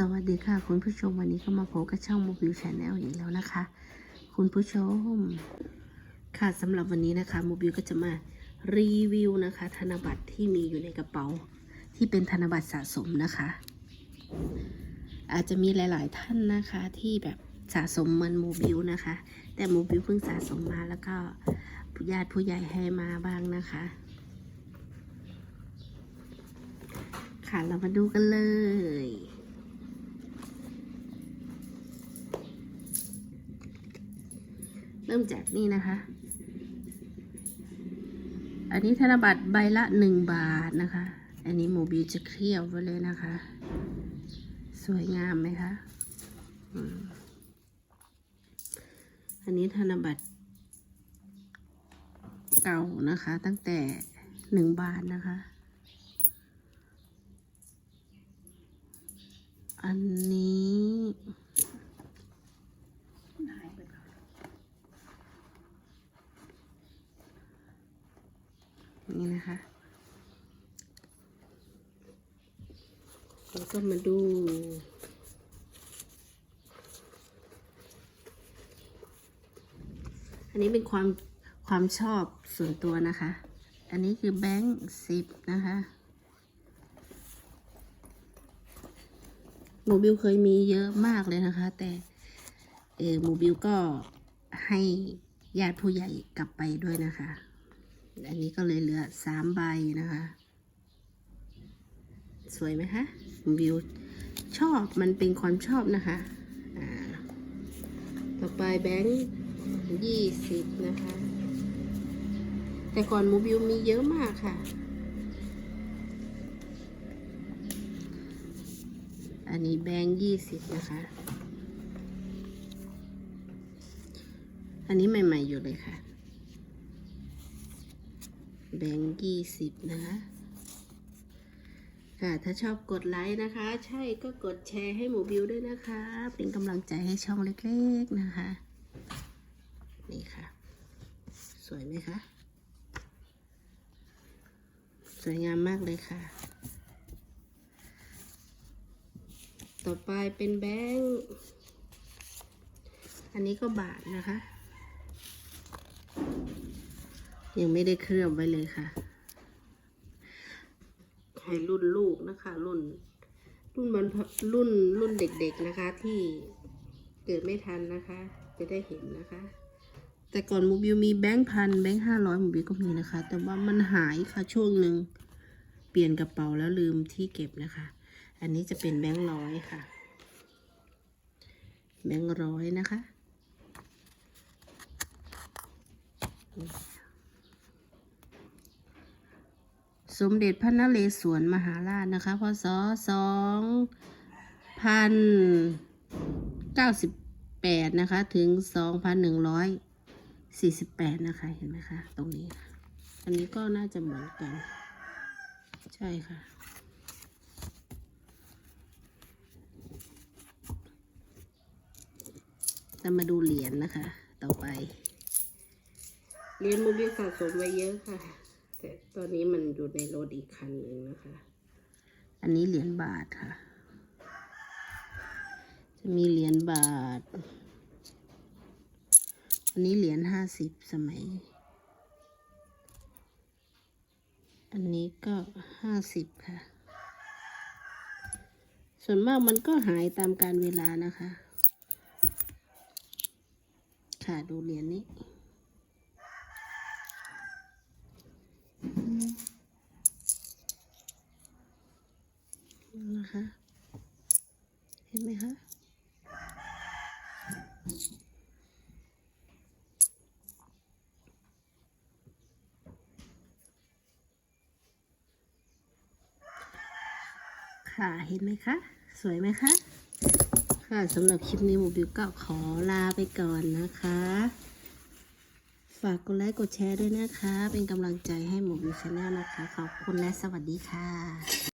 สวัสดีค่ะ คุณผู้ชมวันนี้ก็มาพบกับช่องโมบิลชาแนลอีกแล้วนะคะ คุณผู้ชม ค่ะสำหรับวันนี้นะคะโมบิลก็จะมารีวิวนะคะ ธนบัตรที่มีอยู่ในกระเป๋า ที่เป็นธนบัตรสะสมนะคะ อาจจะมีหลาย ๆ ท่านนะคะที่แบบสะสมเหมันโมบิลนะคะ แต่โมบิลเพิ่งสะสมมาแล้วก็ญาติผู้ใหญ่ให้มาบ้างนะคะ ค่ะเรามาดูกันเลย เริ่มจากนี่นะคะ อันนี้ธนบัตรใบละหนึ่งบาทนะคะ อันนี้โมบิลจะเคลียร์ไว้เลยนะคะ สวยงามไหมคะอันนี้ธนบัตรเก่านะคะ ตั้งแต่หนึ่งบาทนะคะ อันนี้นะคะ แล้วก็มาดู อันนี้เป็นความความชอบส่วนตัวนะคะ อันนี้คือแบงค์สิบนะคะโมบิลเคยมีเยอะมากเลยนะคะ แต่เออโมบิลก็ให้ญาติผู้ใหญ่กลับไปด้วยนะคะ อันนี้ก็เลยเหลือสามใบนะคะ สวยไหมคะวิวชอบมันเป็นความชอบนะคะต่อไปแบงค์ยี่สิบนะคะ แต่ก่อนโมบิลมีเยอะมากค่ะ อันนี้แบงค์ยี่สิบนะคะ อันนี้ใหม่ ๆ อยู่เลยค่ะ แบงค์ยี่สิบนะคะ ค่ะ ถ้าชอบกดไลค์นะคะ ใช่ก็กดแชร์ให้หมูบิวด้วยนะคะ เป็นกำลังใจให้ช่องเล็กๆนะคะ นี่ค่ะ สวยไหมคะ สวยงามมากเลยค่ะ ต่อไปเป็นแบงค์อันนี้ก็บาทนะคะ ยังไม่ได้เคลือบไว้เลยค่ะ ให้รุ่นลูกนะคะ รุ่น รุ่นมันรุ่นรุ่นเด็กๆนะคะ ที่เกิดไม่ทันนะคะ จะได้เห็นนะคะ แต่ก่อนมูบิวมีแบงค์พันแบงค์ห้าร้อยมูบิวก็มีนะคะ แต่ว่ามันหายค่ะช่วงหนึ่งเปลี่ยนกระเป๋าแล้วลืมที่เก็บนะคะ อันนี้จะเป็นแบงค์ร้อยค่ะ แบงค์ร้อยนะคะ สมเด็จพระนเรศวรมหาราชนะคะ พศสองพันเก้าสิบแปดนะคะ ถึงสองพันหนึ่งร้อยสี่สิบแปดนะคะ เห็นไหมคะ ตรงนี้ อันนี้ก็น่าจะเหมือนกัน ใช่ค่ะจะมาดูเหรียญนะคะ ต่อไป เหรียญมูบิลสะสมไว้เยอะค่ะ แต่ตอนนี้มันอยู่ในรถอีกคันหนึ่งนะคะ อันนี้เหรียญบาทค่ะ จะมีเหรียญบาท อันนี้เหรียญห้าสิบสมัย อันนี้ก็ห้าสิบค่ะ ส่วนมากมันก็หายตามการเวลานะคะ ค่ะดูเหรียญนี้ นะคะ เห็นไหมคะค่ะเห็นไหมคะ สวยไหมคะค่ะสำหรับคลิปนี้หมูบิวก็ขอลาไปก่อนนะคะ ฝากกดไลค์กดแชร์ด้วยนะคะ เป็นกำลังใจให้หมูบิวชาแนลนะคะ ขอบคุณและสวัสดีค่ะ